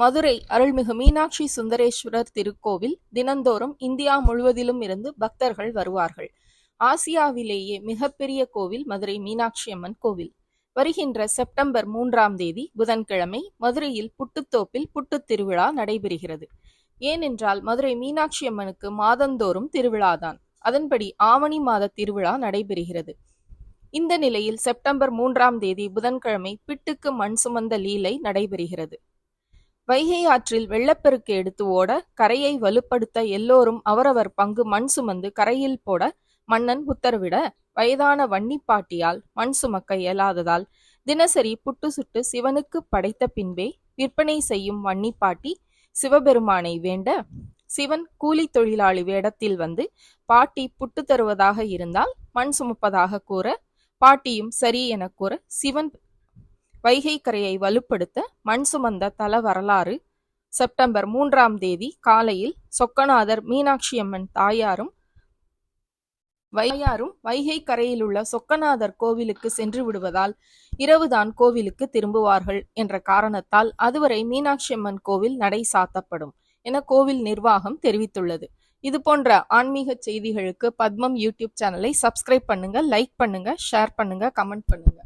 மதுரை அருள்மிகு மீனாட்சி சுந்தரேஸ்வரர் திருக்கோவில் தினந்தோறும் இந்தியா முழுவதிலும் இருந்து பக்தர்கள் வருவார்கள். ஆசியாவிலேயே மிகப்பெரிய கோவில் மதுரை மீனாட்சி அம்மன் கோவில். வருகின்ற செப்டம்பர் மூன்றாம் தேதி புதன்கிழமை மதுரையில் புட்டுத்தோப்பில் புட்டுத் திருவிழா நடைபெறுகிறது. ஏனென்றால் மதுரை மீனாட்சி அம்மனுக்கு மாதந்தோறும் திருவிழாதான். அதன்படி ஆவணி மாத திருவிழா நடைபெறுகிறது. இந்த நிலையில் செப்டம்பர் மூன்றாம் தேதி புதன்கிழமை பிட்டுக்கு மண் சுமந்த லீலை நடைபெறுகிறது. வைகை ஆற்றில் வெள்ளப்பெருக்கு எடுத்து ஓட கரையை வலுப்படுத்த எல்லோரும் அவரவர் பங்கு மண் சுமந்து கரையில் போட மன்னன் உத்தரவிட வயதான வன்னிப்பாட்டியால் மண் சுமக்க இயலாததால் தினசரி புட்டு சுட்டு சிவனுக்கு படைத்த பின்பே விற்பனை செய்யும் வன்னிப்பாட்டி சிவபெருமானை வேண்ட சிவன் கூலி தொழிலாளி வேடத்தில் வந்து பாட்டி புட்டு தருவதாக இருந்தால் மண் சுமப்பதாக கூற பாட்டியும் சரி என கூற சிவன் வைகை கரையை வலுப்படுத்த மண் சுமந்த தல வரலாறு. செப்டம்பர் மூன்றாம் தேதி காலையில் சொக்கநாதர் மீனாட்சி அம்மன் தாயாரும் வையாரும் வைகை கரையில் உள்ள சொக்கநாதர் கோவிலுக்கு சென்று விடுவதால் இரவுதான் கோவிலுக்கு திரும்புவார்கள் என்ற காரணத்தால் அதுவரை மீனாட்சி அம்மன் கோவில் நடை சாத்தப்படும் என கோவில் நிர்வாகம் தெரிவித்துள்ளது. இது போன்ற ஆன்மீக செய்திகளுக்கு பத்மம் யூடியூப் சேனலை சப்ஸ்கிரைப் பண்ணுங்க லைக் பண்ணுங்க ஷேர் பண்ணுங்க கமெண்ட் பண்ணுங்க.